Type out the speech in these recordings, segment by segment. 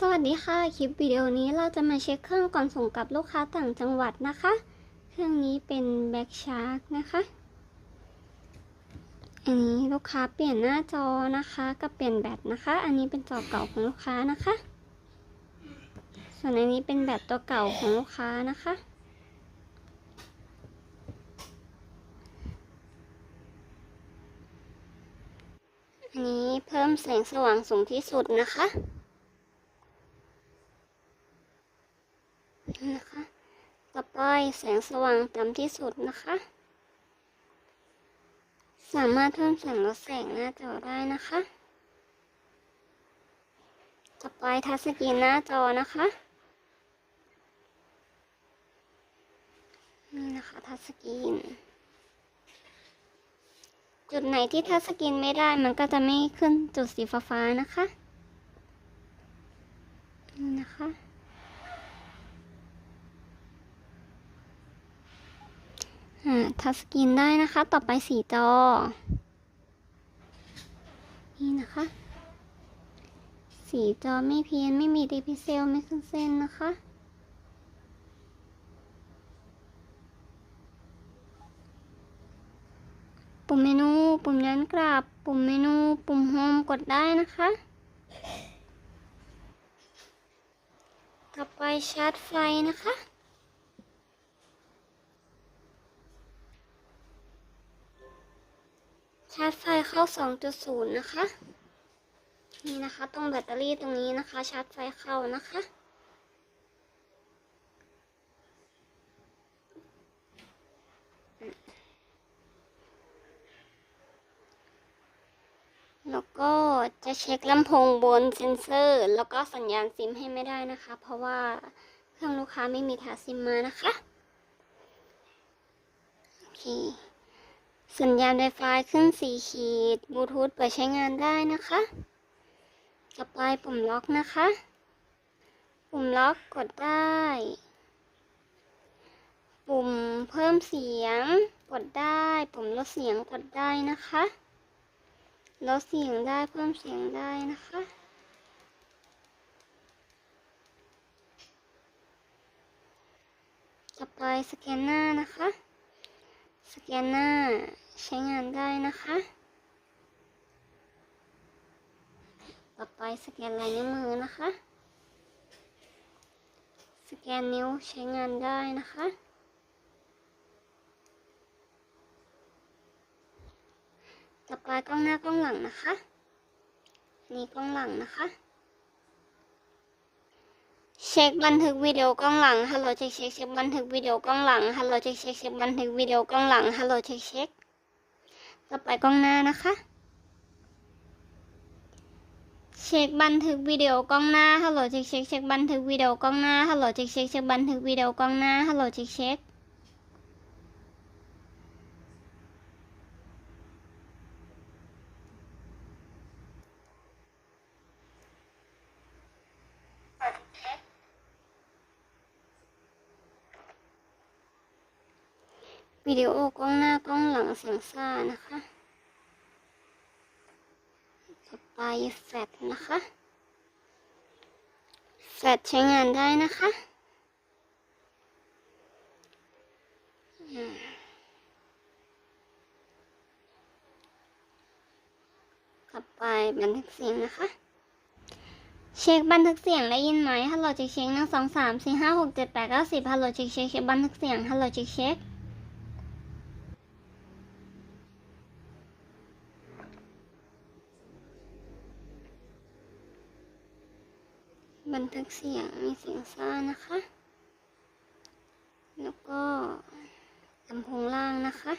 สวัสดีค่ะ คลิปวิดีโอนี้เราจะมาเช็คเครื่องก่อนส่งกับลูกค้าต่างจังหวัดนะคะ เครื่องนี้เป็นแบ็กชาร์กนะคะ อันนี้ลูกค้าเปลี่ยนหน้าจอนะคะกับเปลี่ยนแบตนะคะ อันนี้เป็นจอเก่าของลูกค้านะคะ ส่วนอันนี้เป็นแบตตัวเก่าของลูกค้านะคะ อันนี้เพิ่มแสงสว่างสูงที่สุดนะคะ ต่อไป แสงสว่างต่ำที่สุดนะคะ สามารถเพิ่มแสงลดแสงหน้าจอได้นะคะ ต่อไปทัชสกรีนหน้าจอนะคะ นี่นะคะทัชสกรีน จุดไหนที่ทัชสกรีนไม่ได้มันก็จะไม่ขึ้นจุดสีฟ้าๆนะคะ นี่นะคะ อ่า ทัชสกรีนได้นะคะ ต่อไปสีจอ นี่นะคะ สีจอไม่เพี้ยน ไม่มีดีพิเซล ไม่ขึ้นเส้นนะคะปุ่มเมนู ปุ่มย้อนกลับ ปุ่มเมนู ปุ่มโฮมกดได้นะคะ ต่อไปชาร์จไฟนะคะ ชาร์จไฟเข้า 2.0 นะคะ นี่นะคะ ตรงแบตเตอรี่ตรงนี้นะคะ ชาร์จไฟเข้านะคะ แล้วก็จะเช็คลำโพงบนเซนเซอร์ แล้วก็สัญญาณซิมให้ไม่ได้นะคะ เพราะว่าเครื่องลูกค้าไม่มีถาซิมมานะคะ โอเค สัญญาณ Wi-Fi ขึ้นสีขีดบลูทูธเปิดใช้งานได้นะคะ ต่อไปปุ่มล็อกนะคะ ปุ่มล็อกกดได้ ปุ่มเพิ่มเสียง กดได้ ปุ่มลดเสียงกดได้นะคะลดเสียงได้เพิ่มเสียงได้นะคะต่อไปสแกนหน้านะคะ สแกนหน้าใช้งานได้นะคะ ต่อไปสแกนลายนิ้วมือนะคะ สแกนนิ้วใช้งานได้นะคะ ต่อไปกล้องหน้ากล้องหลังนะคะ นี่กล้องหลังนะคะ เช็คบันทึกวิดีโอกล้องหลัง ฮัลโหลเช็คเช็คเช็คบันทึกวิดีโอกล้องหลัง ฮัลโหลเช็คเช็คเช็คบันทึกวิดีโอกล้องหลัง ฮัลโหลเช็คเช็คต่อไปกล้องหน้านะคะ เช็คบันทึกวิดีโอกล้องหน้า ฮัลโหลเช็คเช็คเช็คบันทึกวิดีโอกล้องหน้า ฮัลโหลเช็คเช็คเช็คบันทึกวิดีโอกล้องหน้า ฮัลโหลเช็คเช็ค วิดีโอกล้องหน้ากล้องหลังเสียงซ่านะคะต่อไปแฟลชนะคะแฟลชใช้งานได้นะคะอืมต่อไปบันทึกเสียงนะคะ เช็คบันทึกเสียงได้ยินไหมฮัลโหลเช็คเช็คหนึ่งสองสามสี่ห้าหกเจ็ดแปดเก้าสิบฮัลโหลเช็คเช็คเช็คบันทึกเสียงฮัลโหลเช็คเช็ค บันทึกเสียงมีเสียงซ่านะคะ แล้วก็ลำโพงล่างนะคะ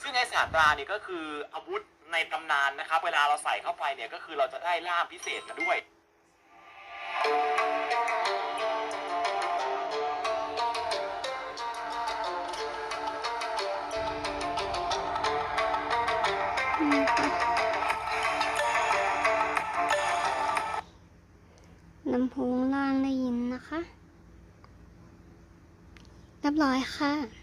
ซึ่งไอ้สาตราเนี่ยก็คืออาวุธในตำนานนะครับ เวลาเราใส่เข้าไปเนี่ยก็คือเราจะได้ล่ามพิเศษมาด้วย ลำโพงล่างได้ยินนะคะเรียบร้อยค่ะ